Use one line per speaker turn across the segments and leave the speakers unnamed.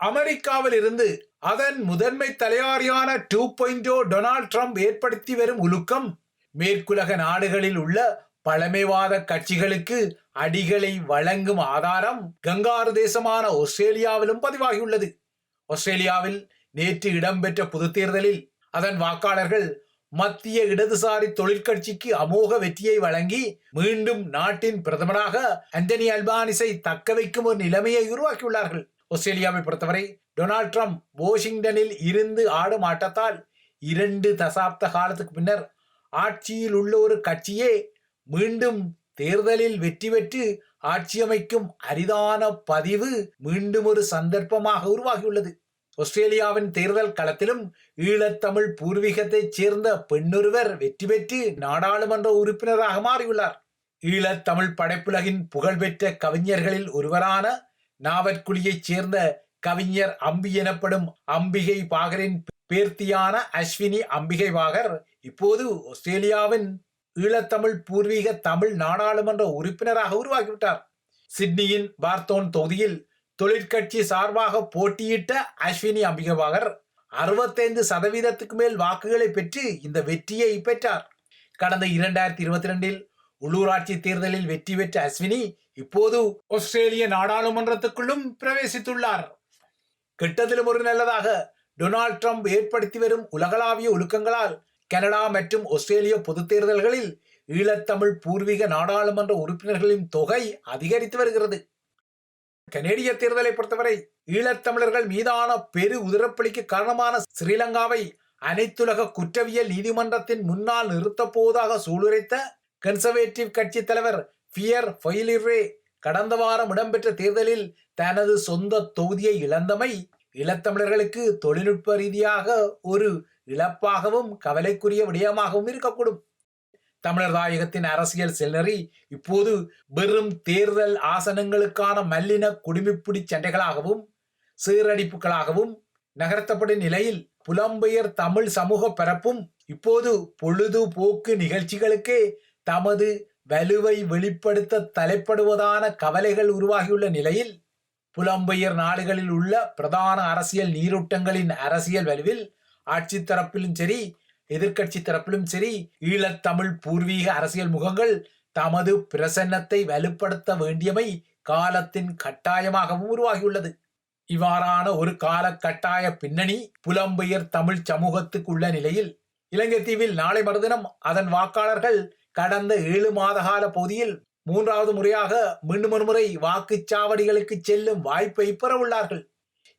அமெரிக்காவில் இருந்து அதன் முதன்மை தலையாரியான டூ பாயிண்டோ oh டொனால்ட் ட்ரம்ப் ஏற்படுத்தி வரும் உலுக்கம் மேற்குலக நாடுகளில் உள்ள பழமைவாத கட்சிகளுக்கு அடிகளை வழங்கும் ஆதாரம் கங்காரு தேசமான ஆஸ்திரேலியாவிலும் பதிவாகியுள்ளது. ஆஸ்திரேலியாவில் நேற்று இடம்பெற்ற பொது தேர்தலில் அதன் வாக்காளர்கள் மத்திய இடதுசாரி தொழிற்கட்சிக்கு அமோக வெற்றியை வழங்கி மீண்டும் நாட்டின் பிரதமராக அந்தனி அல்பானிஸை தக்க வைக்கும் ஒரு நிலைமையை உருவாக்கியுள்ளார்கள். ஆஸ்திரேலியாவை பொறுத்தவரை டொனால்ட் ட்ரம்ப் வாஷிங்டனில் இருந்து ஆடும் ஆட்டத்தால் இரண்டு தசாப்த காலத்துக்கு பின்னர் ஆட்சியில் உள்ள ஒரு கட்சியே மீண்டும் தேர்தலில் வெற்றி பெற்று ஆட்சி அமைக்கும் அரிதான பதிவு மீண்டும் ஒரு சந்தர்ப்பமாக உருவாகியுள்ளது. ஆஸ்திரேலியாவின் தேர்தல் களத்திலும் ஈழத்தமிழ் பூர்வீகத்தைச் சேர்ந்த பெண்ணொருவர் வெற்றி பெற்று நாடாளுமன்ற உறுப்பினராக மாறியுள்ளார். ஈழத்தமிழ் படைப்புலகின் புகழ்பெற்ற கவிஞர்களில் ஒருவரான நாவற்குழியைச் சேர்ந்த கவிஞர் அம்பி எனப்படும் அம்பிகை பாகரின் பேர்த்தியான அஸ்வினி அம்பிகை பாகர் இப்போது ஆஸ்திரேலியாவின் ஈழத்தமிழ் பூர்வீக தமிழ் நாடாளுமன்ற உறுப்பினராக உருவாகிவிட்டார். சிட்னியின் பார்த்தோன் தொகுதியில் தொழிற்கட்சி சார்பாக போட்டியிட்ட அஸ்வினி அம்பிகபாகர் அறுபத்தைந்து சதவீதத்துக்கு மேல் வாக்குகளை பெற்று இந்த வெற்றியை பெற்றார். கடந்த இரண்டாயிரத்தி இருபத்தி ரெண்டில் உள்ளூராட்சி தேர்தலில் வெற்றி பெற்ற அஸ்வினி இப்போது ஆஸ்திரேலிய நாடாளுமன்றத்துக்குள்ளும் பிரவேசித்துள்ளார். கெட்டதிலும் ஒரு நல்லதாக டொனால்ட் ட்ரம்ப் ஏற்படுத்தி வரும் உலகளாவிய ஒழுக்கங்களால் கனடா மற்றும் ஆஸ்திரேலிய பொதுத் தேர்தல்களில் ஈழத்தமிழ் பூர்வீக நாடாளுமன்ற உறுப்பினர்களின் தொகை அதிகரித்து வருகிறது. கனேடிய தேர்தலை பொறுத்தவரை ஈழத்தமிழர்கள் மீதான பெரு உதிரப்பலிக்கு காரணமான ஸ்ரீலங்காவை அனைத்துலக குற்றவியல் நீதிமன்றத்தின் முன்னால் நிறுத்தப்போவதாக சூளுரைத்த கன்சர்வேட்டிவ் கட்சி தலைவர் பியர் ஃபொயிலிரே கடந்த வாரம் இடம்பெற்ற தேர்தலில் தனது சொந்த தொகுதியை இழந்தமை இளத்தமிழர்களுக்கு தொழில்நுட்ப ரீதியாக ஒரு இழப்பாகவும் கவலைக்குரிய விடயமாகவும் இருக்கக்கூடும். தமிழர் தாயகத்தின் அரசியல் செல்நறி இப்போது வெறும் தேர்தல் ஆசனங்களுக்கான மல்லின குடிமிப்பிடி சண்டைகளாகவும் சீரடிப்புகளாகவும் நகர்த்தப்படும் நிலையில் புலம்பெயர் தமிழ் சமூக பரப்பும் இப்போது பொழுதுபோக்கு நிகழ்ச்சிகளுக்கே தமது வலுவை வெளிப்படுத்த தலைப்படுவதான கவலைகள் உருவாகியுள்ள நிலையில் புலம்பெயர் நாடுகளில் உள்ள பிரதான அரசியல் நீரூட்டங்களின் அரசியல் வலுவில் ஆட்சி தரப்பிலும் சரி எதிர்க்கட்சி தரப்பிலும் சரி ஈழத்தமிழ் பூர்வீக அரசியல் முகங்கள் தமது பிரசன்னத்தை வலுப்படுத்த வேண்டியமை காலத்தின் கட்டாயமாகவும் உருவாகியுள்ளது. இவ்வாறான ஒரு கால கட்டாய பின்னணி புலம்பெயர் தமிழ் சமூகத்துக்கு உள்ள நிலையில் இலங்கை தீவில் நாளை மறுதினம் அதன் வாக்காளர்கள் கடந்த ஏழு மாத கால பகுதியில் மூன்றாவது முறையாக மீண்டும் ஒரு முறை வாக்குச்சாவடிகளுக்கு செல்லும் வாய்ப்பை பெற உள்ளார்கள்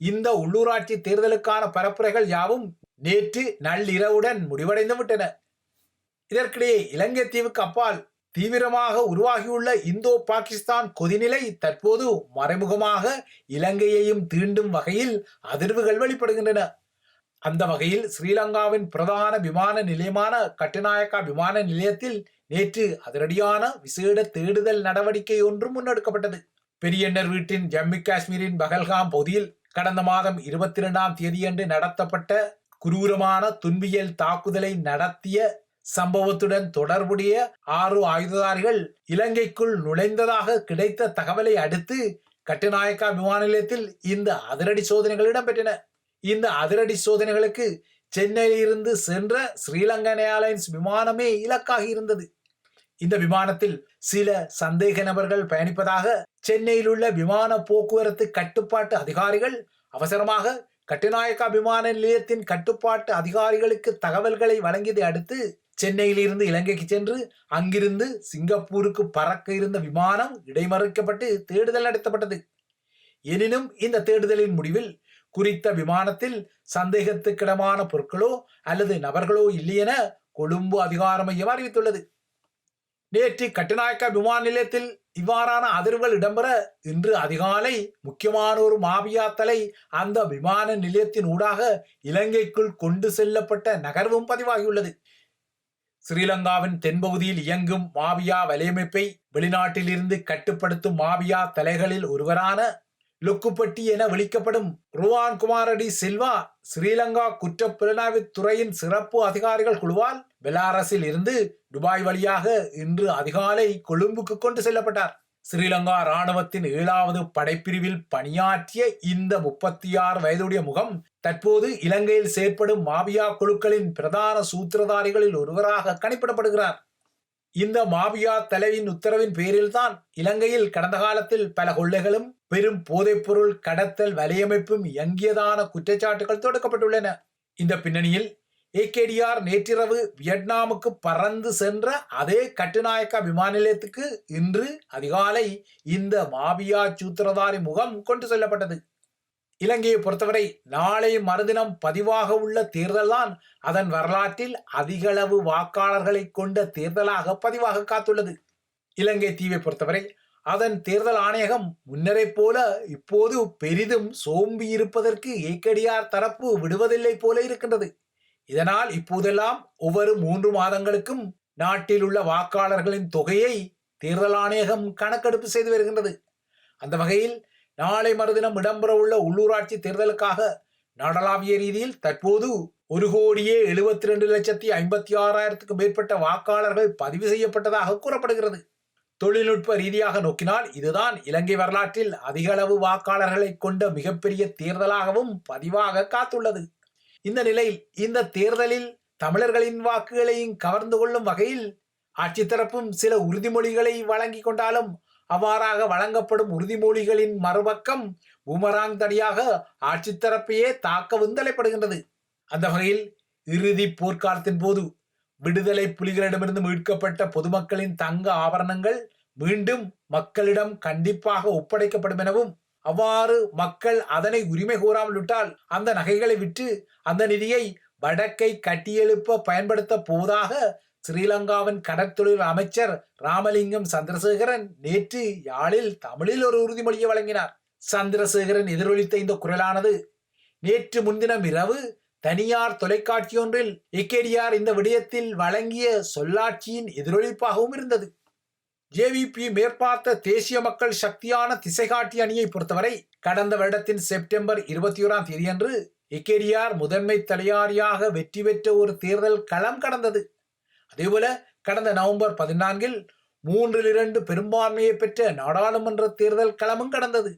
இந்த உள்ளூராட்சி தேர்தலுக்கான பரப்புரைகள் யாவும் நேற்று நள்ளிரவுடன் முடிவடைந்து விட்டன இதற்கிடையே இலங்கை தீவுக்கு அப்பால் தீவிரமாக உருவாகியுள்ள இந்தோ பாகிஸ்தான் கொதிநிலை தற்போது மறைமுகமாக இலங்கையையும் தீண்டும் வகையில் அதிர்வுகள் வெளிப்படுகின்றன. அந்த வகையில் ஸ்ரீலங்காவின் பிரதான விமான நிலையமான கட்டுநாயக்கா விமான நிலையத்தில் நேற்று அதிரடியான விசேட தேடுதல் நடவடிக்கை ஒன்றும் முன்னெடுக்கப்பட்டது. பெரியண்ணர் வீட்டின் ஜம்மு காஷ்மீரின் பகல்காம் பகுதியில் கடந்த மாதம் இருபத்தி இரண்டாம் தேதியன்று நடத்தப்பட்ட குரூரமான துன்பியல் தாக்குதலை நடத்திய சம்பவத்துடன் தொடர்புடைய ஆறு ஆயுததாரிகள் இலங்கைக்குள் நுழைந்ததாக கிடைத்த தகவலை அடுத்து கட்டுநாயக்கா விமான நிலையத்தில் இந்த அதிரடி சோதனைகள் இடம்பெற்றன. இந்த அதிரடி சோதனைகளுக்கு சென்னையிலிருந்து சென்ற ஸ்ரீலங்கன் ஏர்லைன்ஸ் விமானமே இலக்காகி இருந்தது. இந்த விமானத்தில் சில சந்தேக நபர்கள் பயணிப்பதாக சென்னையில் உள்ள விமான போக்குவரத்து கட்டுப்பாட்டு அதிகாரிகள் அவசரமாக கட்டுநாயக்கா விமான நிலையத்தின் கட்டுப்பாட்டு அதிகாரிகளுக்கு தகவல்களை வழங்கியதை அடுத்து சென்னையில் இருந்து இலங்கைக்கு சென்று அங்கிருந்து சிங்கப்பூருக்கு பறக்க இருந்த விமானம் இடைமறிக்கப்பட்டு தேடுதல் நடத்தப்பட்டது. எனினும் இந்த தேடுதலின் முடிவில் குறித்த விமானத்தில் சந்தேகத்துக்கிடமான பொருட்களோ அல்லது நபர்களோ இல்லையென கொழும்பு அதிகார மையம் அறிவித்துள்ளது. நேற்று கட்டுநாயக்க விமான நிலையத்தில் இவ்வாறான அதிர்வுகள் இடம்பெற இன்று அதிகாலை முக்கியமான ஒரு மாபியாத்தலை அந்த விமான நிலையத்தின் ஊடாக இலங்கைக்குள் கொண்டு செல்லப்பட்ட நகர்வும் பதிவாகியுள்ளது. ஸ்ரீலங்காவின் தென்பகுதியில் இயங்கும் மாபியா வலையமைப்பை வெளிநாட்டிலிருந்து கட்டுப்படுத்தும் மாபியா தலைகளில் ஒருவரான லுக்குப்பட்டி என விளிக்கப்படும் ருவான் குமாரடி சில்வா ஸ்ரீலங்கா குற்றப்புலனாய்வு துறையின் சிறப்பு அதிகாரிகள் குழுவால் பெலாரஸில் இருந்து துபாய் வழியாக இன்று அதிகாலை கொழும்புக்கு கொண்டு செல்லப்பட்டார். ஸ்ரீலங்கா ராணுவத்தின் ஏழாவது படைப்பிரிவில் பணியாற்றிய இந்த முப்பத்தி ஆறு வயதுடைய முகம் தற்போது இலங்கையில் செயற்படும் மாபியா குழுக்களின் பிரதான சூத்திரதாரிகளில் ஒருவராக கணிப்பிடப்படுகிறார். இந்த மாபியா தலைவின் உத்தரவின் பேரில்தான் இலங்கையில் கடந்த காலத்தில் பல கொள்ளைகளும் பெரும் போதைப்பொருள் கடத்தல் வலையமைப்பும் இயங்கியதான குற்றச்சாட்டுகள் தொடுக்கப்பட்டுள்ளன. இந்த பின்னணியில் ஏகேடிஆர் நேற்றிரவு வியட்நாமுக்கு பறந்து சென்ற அதே கட்டுநாயக்கா விமான நிலையத்துக்கு இன்று அதிகாலை இந்த மாபியா சூத்திரதாரி முகம் கொண்டு செல்லப்பட்டது. இலங்கையை பொறுத்தவரை நாளை மறுதினம் பதிவாக உள்ள தேர்தல்தான் அதன் வரலாற்றில் அதிகளவு வாக்காளர்களை கொண்ட தேர்தலாக பதிவாக காத்துள்ளது. இலங்கை தீவை பொறுத்தவரை அதன் தேர்தல் ஆணையகம் முன்னரை போல இப்போது பெரிதும் சோம்பி இருப்பதற்கு ஏக்கடியார் தரப்பு விடுவதில்லை போல இருக்கின்றது. இதனால் இப்போதெல்லாம் ஒவ்வொரு மூன்று மாதங்களுக்கும் நாட்டில் உள்ள வாக்காளர்களின் தொகையை தேர்தல் ஆணையகம் கணக்கெடுப்பு செய்து வருகின்றது. அந்த வகையில் நாளை மறுதினம் இடம்பெறவுள்ள உள்ளூராட்சி தேர்தலுக்காக நாடளாவிய ரீதியில் தற்போது ஒரு கோடியே எழுபத்தி ரெண்டு லட்சத்தி ஐம்பத்தி ஆறாயிரத்துக்கு மேற்பட்ட வாக்காளர்கள் பதிவு செய்யப்பட்டதாக கூறப்படுகிறது. தொழில்நுட்ப ரீதியாக நோக்கினால் இதுதான் இலங்கை வரலாற்றில் அதிக அளவு வாக்காளர்களை கொண்ட மிகப்பெரிய தேர்தலாகவும் பதிவாக காத்துள்ளது. இந்த நிலையில் இந்த தேர்தலில் தமிழர்களின் வாக்குகளையும் கவர்ந்து கொள்ளும் வகையில் ஆட்சித்தரப்பும் சில உறுதிமொழிகளை வழங்கி கொண்டாலும் அவ்வாறாக வழங்கப்படும் உறுதிமொழிகளின் மறுபக்கம் பூமராங் தடியாக ஆட்சித்தரப்பையே தாக்க விந்தலைப்படுகின்றது. அந்த வகையில் இறுதி போர்க்காலத்தின் போது விடுதலை புலிகளிடமிருந்து மீட்கப்பட்ட பொதுமக்களின் தங்க ஆபரணங்கள் மீண்டும் மக்களிடம் கண்டிப்பாக ஒப்படைக்கப்படும் எனவும் அவ்வாறு மக்கள் அதனை உரிமை கூறாமல் விட்டால் அந்த நகைகளை விற்று அந்த நிதியை வடக்கை கட்டியெழுப்ப பயன்படுத்த போவதாக ஸ்ரீலங்காவின் கடற்தொழில் அமைச்சர் ராமலிங்கம் சந்திரசேகரன் நேற்று யாழில் தமிழில் ஒரு உறுதிமொழியை வழங்கினார். சந்திரசேகரன் எதிரொலித்த இந்த குரலானது நேற்று முன்தினம் இரவு தனியார் தொலைக்காட்சியொன்றில் எக்கேடியார் இந்த விடயத்தில் வழங்கிய சொல்லாட்சியின் எதிரொலிப்பாகவும் இருந்தது. ஜேவிபி மேற்பார்த்த தேசிய மக்கள் சக்தியான திசைகாட்டி அணியை பொறுத்தவரை கடந்த வருடத்தின் செப்டம்பர் இருபத்தி ஓராம் தேதியன்று எக்கேடியார் முதன்மை தலையாரியாக வெற்றி பெற்ற ஒரு தேர்தல் களம் கடந்தது. அதேபோல கடந்த நவம்பர் பதினான்கில் மூன்றில் இரண்டு பெரும்பான்மையை பெற்ற நாடாளுமன்ற தேர்தல் களமும் கடந்தது.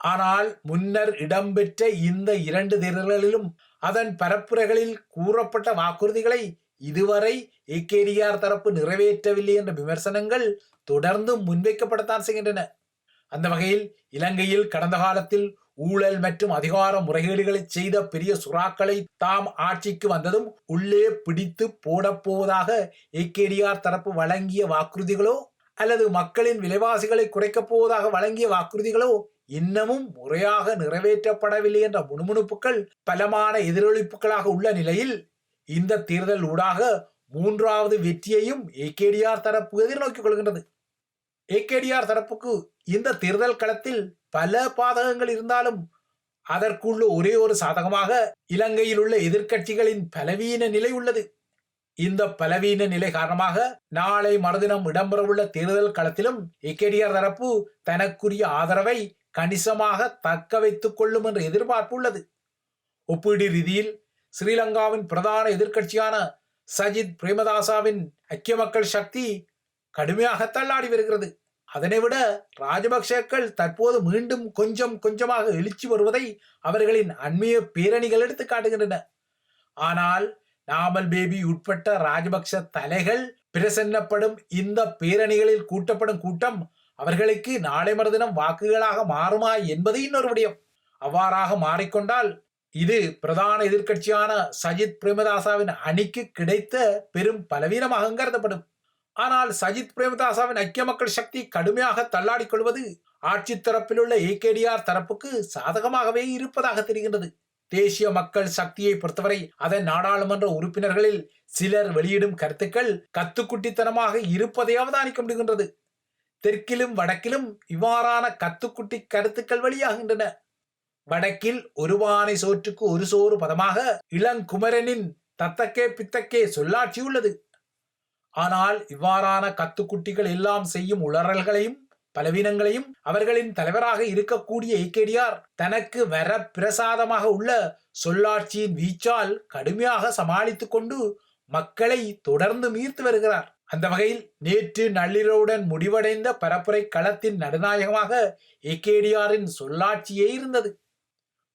ஆனால் முன்னர் இடம்பெற்ற இந்த இரண்டு தேர்தல்களிலும் அதன் பரப்புரைகளில் கூறப்பட்ட வாக்குறுதிகளை இதுவரை ஏகேடிஆர் தரப்பு நிறைவேற்றவில்லை என்ற விமர்சனங்கள் தொடர்ந்து முன்வைக்கப்படத்தான் செய்கின்றன. அந்த வகையில் இலங்கையில் கடந்த காலத்தில் ஊழல் மற்றும் அதிகார முறைகேடுகளை செய்த பெரிய சுறாக்களை தாம் ஆட்சிக்கு வந்ததும் உள்ளே பிடித்து போடப்போவதாக ஏகேடிஆர் தரப்பு வழங்கிய வாக்குறுதிகளோ அல்லது மக்களின் விலைவாசிகளை குறைக்கப் போவதாக வழங்கிய வாக்குறுதிகளோ இன்னமும் முறையாக நிறைவேற்றப்படவில்லை என்ற முணுமுணுப்புகள் பலமான எதிரொலிப்புகளாக உள்ள நிலையில் இந்த தேர்தல் ஊடாக மூன்றாவது வெற்றியையும் ஏகேடிஆர் தரப்பு எதிர்நோக்கிக் கொள்கின்றது. ஏகேடிஆர் தரப்புக்கு இந்த தேர்தல் களத்தில் பல பாதகங்கள் இருந்தாலும் அதற்குள்ள ஒரே ஒரு சாதகமாக இலங்கையில் உள்ள எதிர்க்கட்சிகளின் பலவீன நிலை உள்ளது. இந்த பலவீன நிலை காரணமாக நாளை மறுதினம் இடம்பெறவுள்ள தேர்தல் களத்திலும் ஏகேடிஆர் தரப்பு தனக்குரிய ஆதரவை கணிசமாக தக்க வைத்துக் கொள்ளும் என்ற எதிர்பார்ப்பு உள்ளது. ஒப்பீடு ரீதியில் ஸ்ரீலங்காவின் பிரதான எதிர்க்கட்சியான சஜித் பிரேமதாசாவின் ஐக்கிய மக்கள் சக்தி கடுமையாக தள்ளாடி வருகிறது. அதனை விட ராஜபக்சேக்கள் தற்போது மீண்டும் கொஞ்சம் கொஞ்சமாக எழுச்சி வருவதை அவர்களின் அண்மைய பேரணிகள் எடுத்து காட்டுகின்றன. ஆனால் நாமல் பேபி உட்பட்ட ராஜபக்ச தலைகள் பிரசன்னப்படும் இந்த பேரணிகளில் கூட்டப்படும் கூட்டம் அவர்களுக்கு நாளை மறுதினம் வாக்குகளாக மாறுமா என்பது இன்னொரு விடயம். அவ்வாறாக மாறிக்கொண்டால் இது பிரதான எதிர்க்கட்சியான சஜித் பிரேமதாசாவின் அணிக்கு கிடைத்த பெரும் பலவீனமாக கருதப்படும். ஆனால் சஜித் பிரேமதாசாவின் ஐக்கிய மக்கள் சக்தி கடுமையாக தள்ளாடிக் கொள்வது ஆட்சி தரப்பில் உள்ள ஏகேடிஆர் தரப்புக்கு சாதகமாகவே இருப்பதாக தெரிகின்றது. தேசிய மக்கள் சக்தியை பொறுத்தவரை அதன் நாடாளுமன்ற உறுப்பினர்களில் சிலர் வெளியிடும் கருத்துக்கள் கத்துக்குட்டித்தனமாக இருப்பதை அவதானிக்க முடிகின்றது. தெற்கிலும் வடக்கிலும் இவ்வாறான கத்துக்குட்டி கருத்துக்கள் வெளியாகின்றன. வடக்கில் ஒருவானை சோற்றுக்கு ஒரு சோறு பதமாக இளங்குமரனின் தத்தக்கே பித்தக்கே சொல்லாட்சி உள்ளது. ஆனால் இவ்வாறான கத்துக்குட்டிகள் எல்லாம் செய்யும் உளறல்களையும் பலவீனங்களையும் அவர்களின் தலைவராக இருக்கக்கூடிய ஏகேடியார் தனக்கு வர பிரசாதமாக உள்ள சொல்லாட்சியின் வீச்சால் கடுமையாக சமாளித்துக் கொண்டு மக்களை தொடர்ந்து மீர்த்து வருகிறார். அந்த வகையில் நேற்று நள்ளிரவுடன் முடிவடைந்த பரப்புரை களத்தின் நடுநாயகமாக ஏகேடிஆரின் சொல்லாட்சியே இருந்தது.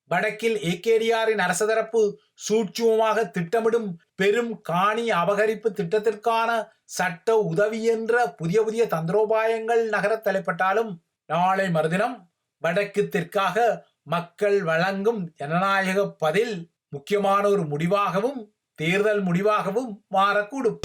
வடக்கில் ஏகேடிஆரின் அரசதரப்பு சூட்சுமமாக திட்டமிடும் பெரும் காணி அபகரிப்பு திட்டத்திற்கான சட்ட உதவி என்ற புதிய புதிய தந்திரோபாயங்கள் நகரத் தலைப்பட்டாலும் நாளை மறுதினம் வடக்கு தெற்காக மக்கள் வழங்கும் ஜனநாயக பதில் முக்கியமான ஒரு முடிவாகவும் தேர்தல் முடிவாகவும் மாறக்கூடும்.